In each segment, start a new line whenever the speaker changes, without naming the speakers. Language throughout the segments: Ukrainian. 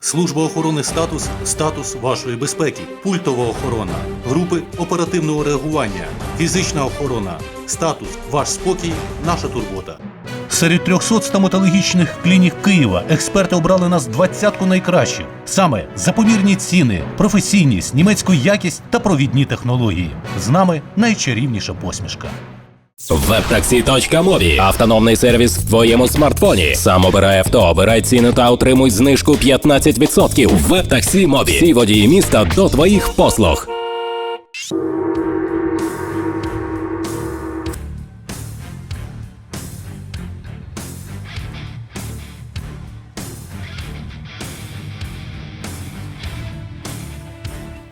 Служба охорони статус статус вашої безпеки, пультова охорона, групи оперативного реагування, фізична охорона, статус ваш спокій, наша турбота. Серед 300 стоматологічних клінік Києва експерти обрали нас двадцятку найкращих. Саме за помірні ціни, професійність, німецьку якість та провідні технології. З нами найчарівніша посмішка.
Вебтаксі.мобі. Автономний сервіс в твоєму смартфоні. Сам обирай авто, обирай ціну та отримуй знижку 15%. Вебтаксі Мобі. Всі водії міста до твоїх послуг.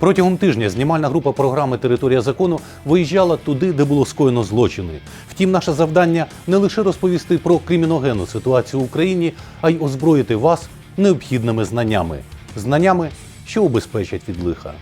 Протягом тижня знімальна група програми Територія закону виїжджала туди, де було скоєно злочини. Втім, наше завдання не лише розповісти про криміногенну ситуацію в Україні, а й озброїти вас необхідними знаннями, знаннями, що убезпечать від лиха.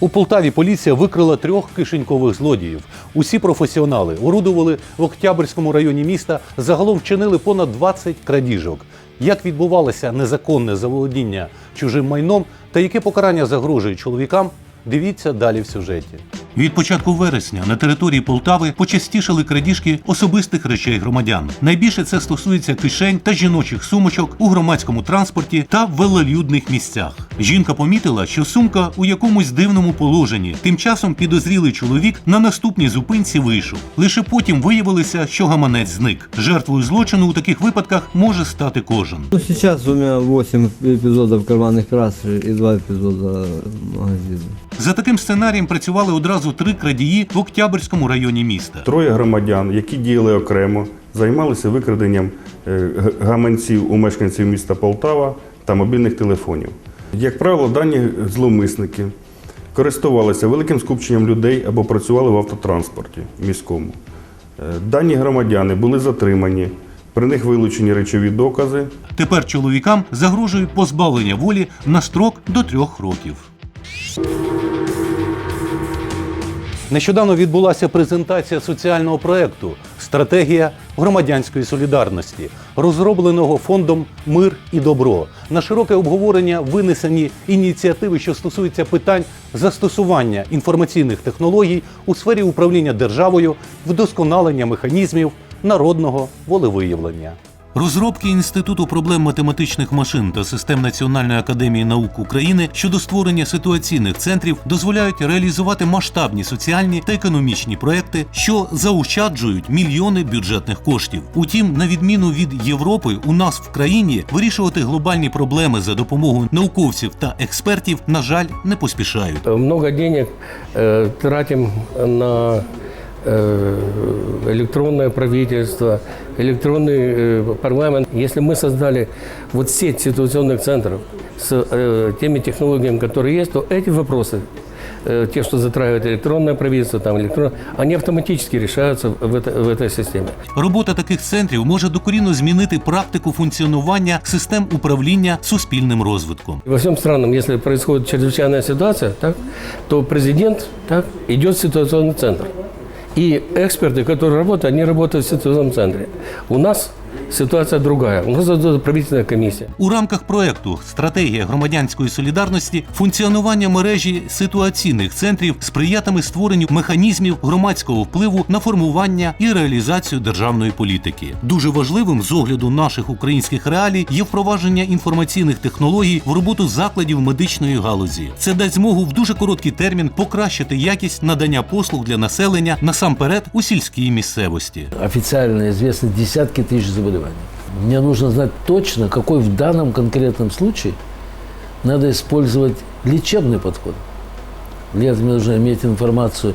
У Полтаві поліція викрила трьох кишенькових злодіїв. Усі професіонали орудували в Октябрьському районі міста. Загалом вчинили понад 20 крадіжок. Як відбувалося незаконне заволодіння чужим майном та яке покарання загрожує чоловікам, дивіться далі в сюжеті. Від початку вересня на території Полтави почастішали крадіжки особистих речей громадян. Найбільше це стосується кишень та жіночих сумочок у громадському транспорті та велолюдних місцях. Жінка помітила, що сумка у якомусь дивному положенні. Тим часом підозрілий чоловік на наступній зупинці вийшов. Лише потім виявилося, що гаманець зник. Жертвою злочину у таких випадках може стати кожен.
Ну, сейчас у меня 8 эпизодов карманных краж и 2 эпизода магазина.
За таким сценарієм працювали одразу три крадії в Октябрьському районі міста.
Троє громадян, які діяли окремо, займалися викраденням е, г- гаманців у мешканців міста Полтава та мобільних телефонів. Як правило, дані зловмисники користувалися великим скупченням людей або працювали в автотранспорті міському. Е, Дані громадяни були затримані, при них вилучені речові докази.
Тепер чоловікам загрожує позбавлення волі на строк до трьох років. Нещодавно відбулася презентація соціального проекту Стратегія громадянської солідарності, розробленого фондом Мир і добро. На широке обговорення винесені ініціативи, що стосуються питань застосування інформаційних технологій у сфері управління державою, вдосконалення механізмів народного волевиявлення. Розробки Інституту проблем математичних машин та систем Національної академії наук України щодо створення ситуаційних центрів дозволяють реалізувати масштабні соціальні та економічні проекти, що заощаджують мільйони бюджетних коштів. Утім, на відміну від Європи, у нас в країні вирішувати глобальні проблеми за допомогою науковців та експертів, на жаль, не поспішають.
Много денег э, тратим на э, электронное правительство, электронный э, парламент. Если мы создали вот сеть ситуационных центров с э, теми технологиями, которые есть, то эти вопросы, э, те, что затрагивают электронное правительство, там, электронное, они автоматически решаются в, это- в этой системе.
Робота таких центрів може докорінно змінити практику функціонування систем управління суспільним розвитком.
Во всем странном, если происходит чрезвычайная ситуация, так, то президент так, идет в ситуационный центр. И эксперты, которые работают, они работают в ситуационном центре. У нас ситуация другая. У нас идет правительственная комиссия.
У рамках проекту Стратегія громадянської солідарності функціонування мережі ситуаційних центрів сприятиме створенню механізмів громадського впливу на формування і реалізацію державної політики. Дуже важливим з огляду наших українських реалій є впровадження інформаційних технологій в роботу закладів медичної галузі. Це дасть змогу в дуже короткий термін покращити якість надання послуг для населення насамперед у сільській місцевості.
официально известны десятки тысяч заболеваний. Мне нужно знать точно, какой в данном конкретном случае надо использовать лечебный подход. Для этого мне нужно иметь информацию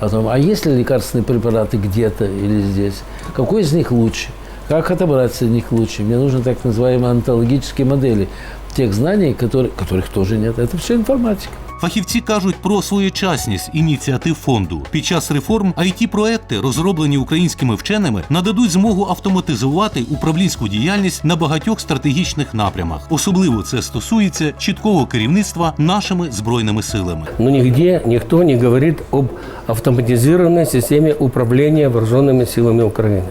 о том, а есть ли лекарственные препараты где-то или здесь, какой из них лучше, как отобрать среди них лучше. Мне нужны так называемые онтологические модели тех знаний, которые, которых тоже нет. Это все информатика.
Фахівці кажуть про своєчасність ініціатив фонду. Під час реформ it проекти, розроблені українськими вченими, нададуть змогу автоматизувати управлінську діяльність на багатьох стратегічних напрямах. Особливо це стосується чіткого керівництва нашими збройними силами.
Но нигде никто не говорит об автоматизированной системе управления вооруженными силами Украины.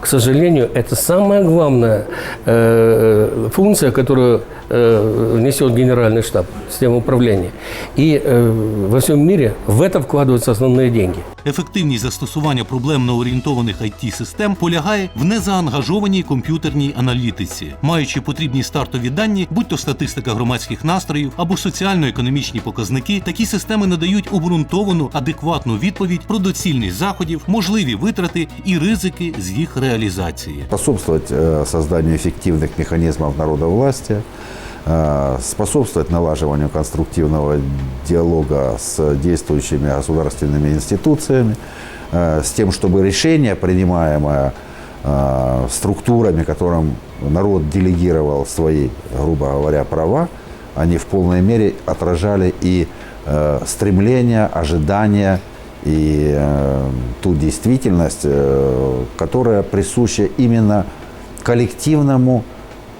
К сожалению, это самая главная э, функция, которую э, несет генеральный штаб, система управления. И э, во всем мире в это вкладываются основные деньги.
Ефективність застосування проблемно орієнтованих it систем полягає в незаангажованій комп'ютерній аналітиці, маючи потрібні стартові дані, будь то статистика громадських настроїв або соціально-економічні показники, такі системи надають обґрунтовану адекватну відповідь про доцільність заходів, можливі витрати і ризики з їх реалізації.
способствовать э, созданию эффективных механизмов народовластия, э, способствовать налаживанию конструктивного диалога с действующими государственными институциями, э, с тем, чтобы решение, принимаемое э, структурами, которым народ делегировал свои, грубо говоря, права, они в полной мере отражали и э, стремления, ожидания и э, ту действительность, э, которая присуща именно коллективному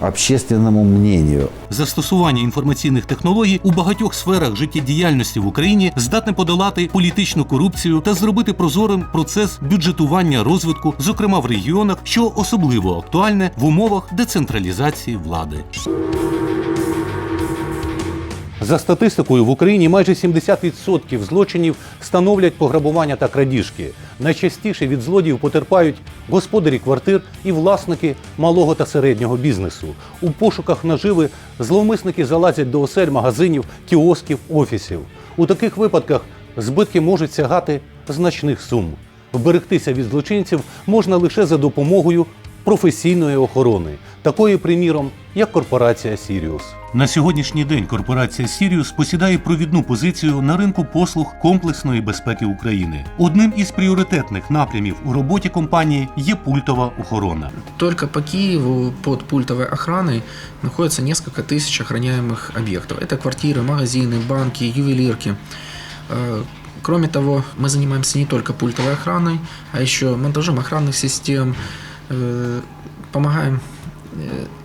общественному мнению.
Застосування інформаційних технологій у багатьох сферах життєдіяльності в Україні здатне подолати політичну корупцію та зробити прозорим процес бюджетування розвитку, зокрема в регіонах, що особливо актуальне в умовах децентралізації влади. За статистикою в Україні майже 70% злочинів становлять пограбування та крадіжки. Найчастіше від злодіїв потерпають господарі квартир і власники малого та середнього бізнесу. У пошуках наживи зловмисники залазять до осель магазинів, кіосків, офісів. У таких випадках збитки можуть сягати значних сум. Вберегтися від злочинців можна лише за допомогою професійної охорони, такої, приміром, як корпорація Сіріус. На сьогоднішній день корпорація Сіріус посідає провідну позицію на ринку послуг комплексної безпеки України. Одним із пріоритетних напрямів у роботі компанії є пультова охорона.
Только по Киеву под пультовой охраной находится несколько тысяч охраняемых объектов. Это квартиры, магазины, банки, ювелирки. Э, Кроме того, мы занимаемся не только пультовой охраной, а еще монтажом охранных систем, э,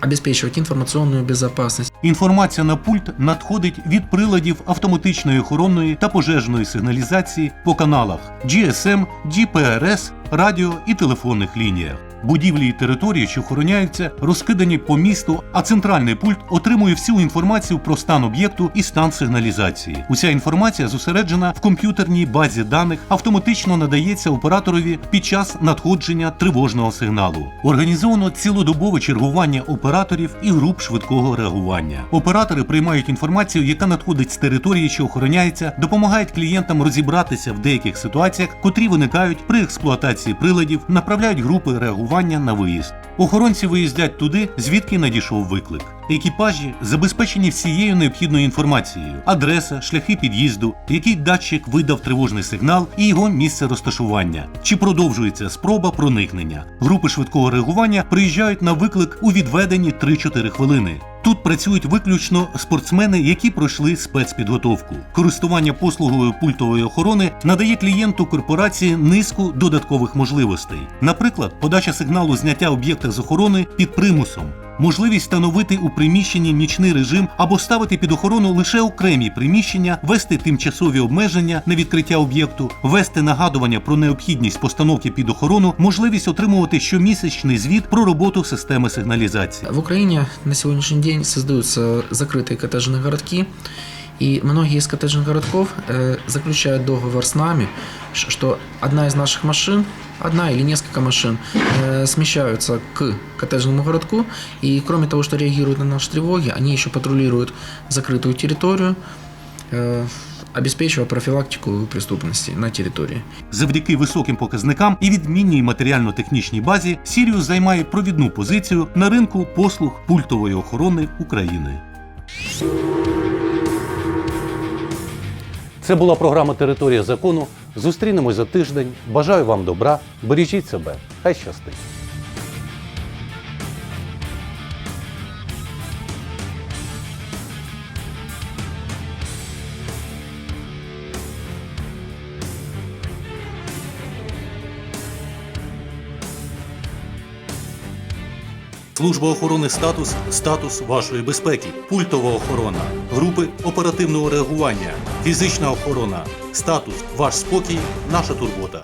обезпечувати інформаційну безпечність.
Інформація на пульт надходить від приладів автоматичної охоронної та пожежної сигналізації по каналах GSM, GPRS, радіо і телефонних лініях. Будівлі і території, що охороняються, розкидані по місту, а центральний пульт отримує всю інформацію про стан об'єкту і стан сигналізації. Уся інформація зосереджена в комп'ютерній базі даних, автоматично надається операторові під час надходження тривожного сигналу. Організовано цілодобове чергування операторів і груп швидкого реагування. Оператори приймають інформацію, яка надходить з території, що охороняється, допомагають клієнтам розібратися в деяких ситуаціях, котрі виникають при експлуатації приладів, направляють групи реагування на виїзд. Охоронці виїздять туди, звідки надійшов виклик. Екіпажі забезпечені всією необхідною інформацією: адреса, шляхи під'їзду, який датчик видав тривожний сигнал і його місце розташування, чи продовжується спроба проникнення. Групи швидкого реагування приїжджають на виклик у відведені 3-4 хвилини. Тут працюють виключно спортсмени, які пройшли спецпідготовку. Користування послугою пультової охорони надає клієнту корпорації низку додаткових можливостей. Наприклад, подача сигналу зняття об'єкта з охорони під примусом Можливість встановити у приміщенні нічний режим або ставити під охорону лише окремі приміщення, вести тимчасові обмеження на відкриття об'єкту, вести нагадування про необхідність постановки під охорону, можливість отримувати щомісячний звіт про роботу системи сигналізації.
В Украине на сегодняшний день создаются закрытые коттеджные городки, и многие из коттеджных городков э, заключают договор с нами, ш- что одна из наших машин, одна или несколько машин, э, смещаются к коттеджному городку, и кроме того, что реагируют на наши тревоги, они еще патрулируют закрытую территорию, э, обеспечивая профилактику преступности на территории.
Завдяки високим показникам і відмінній матеріально-технічній базі Сіріус займає провідну позицію на ринку послуг пультової охорони України. Це була програма Територія закону. Зустрінемось за тиждень. Бажаю вам добра. Бережіть себе. Хай щастить. Служба охорони статус статус вашої безпеки, пультова охорона, групи оперативного реагування, фізична охорона, статус ваш спокій, наша турбота.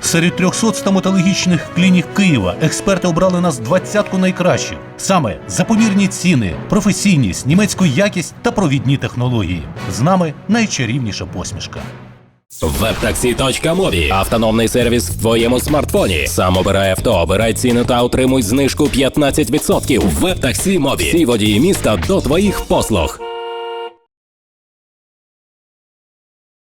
Серед 300 стоматологічних клінік Києва експерти обрали нас двадцятку найкращих. Саме за помірні ціни, професійність, німецьку якість та провідні технології. З нами найчарівніша посмішка.
Вебтаксі.мобі. Автономний сервіс в твоєму смартфоні. Сам обирай авто, обирай ціну та отримуй знижку 15%. Вебтаксі Мобі. Всі водії міста до твоїх послуг.